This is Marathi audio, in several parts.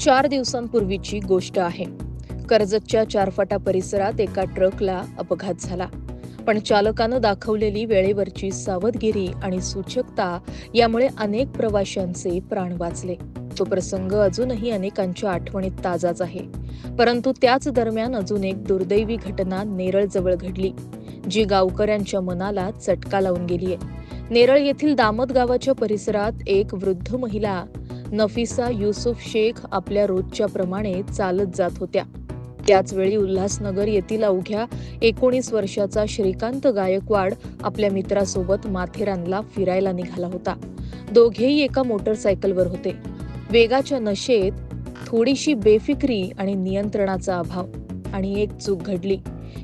चार दिवसांपूर्वीची गोष्ट आहे. कर्जतच्या चारफाटा परिसरात एका ट्रकला अपघात झाला. पण चालकानं दाखवलेली वेळेवरची सावधगिरी आणि सूचकता यामुळे अनेक प्रवाशांचे प्राण वाचले. तो प्रसंग अजूनही अनेकांच्या आठवणीत ताजाच आहे. परंतु त्याच दरम्यान अजून एक दुर्दैवी घटना नेरळजवळ घडली जी गावकऱ्यांच्या मनाला चटका लावून गेलीय. नेरळ येथील दामत गावाच्या परिसरात एक वृद्ध महिला नफिसा युसुफ शेख आपल्या रोजच्या प्रमाणे चालत जात होत्या. त्याचवेळी उल्हासनगर येथील अवघ्या एकोणीस वर्षाचा श्रीकांत गायकवाड आपल्या मित्रासोबत माथेरानला फिरायला निघाला होता. दोघेही एका मोटरसायकलवर होते. वेगाच्या नशेत थोडीशी बेफिक्री आणि नियंत्रणाचा अभाव आणि एक चूक घडली.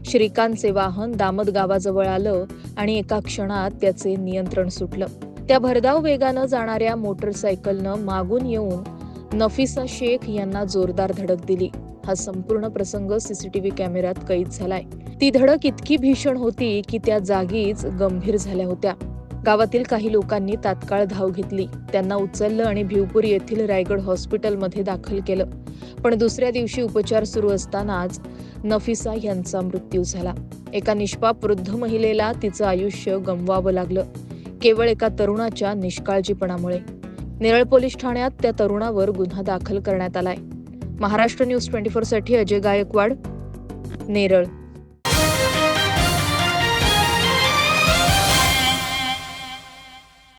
श्रीकांतचे वाहन दामद गावाजवळ आलं आणि एका क्षणात त्याचे नियंत्रण सुटलं. त्या भरधाव वेगानं जाणाऱ्या मोटरसायकलनं मागून येऊन नफिसा शेख यांना जोरदार धडक दिली. हा संपूर्ण प्रसंग सीसीटीव्ही कॅमेऱ्यात कैद झालाय. ती धडक इतकी भीषण होती की त्या जागीच गंभीर झाल्या होत्या. गावातील काही लोकांनी तात्काळ धाव घेतली. त्यांना उचललं आणि भिवपूर येथील रायगड हॉस्पिटलमध्ये दाखल केलं. पण दुसऱ्या दिवशी उपचार सुरू असतानाच नफिसा यांचा मृत्यू झाला. एका निष्पाप वृद्ध महिलेला तिचं आयुष्य गमवावं लागलं. केवळ एका तरुणाच्या निष्काळजीपणामुळे. नेरळ पोलीस ठाण्यात त्या तरुणावर गुन्हा दाखल करण्यात आलाय. महाराष्ट्र न्यूज ट्वेंटी फोरसाठी अजय गायकवाड नेरळ.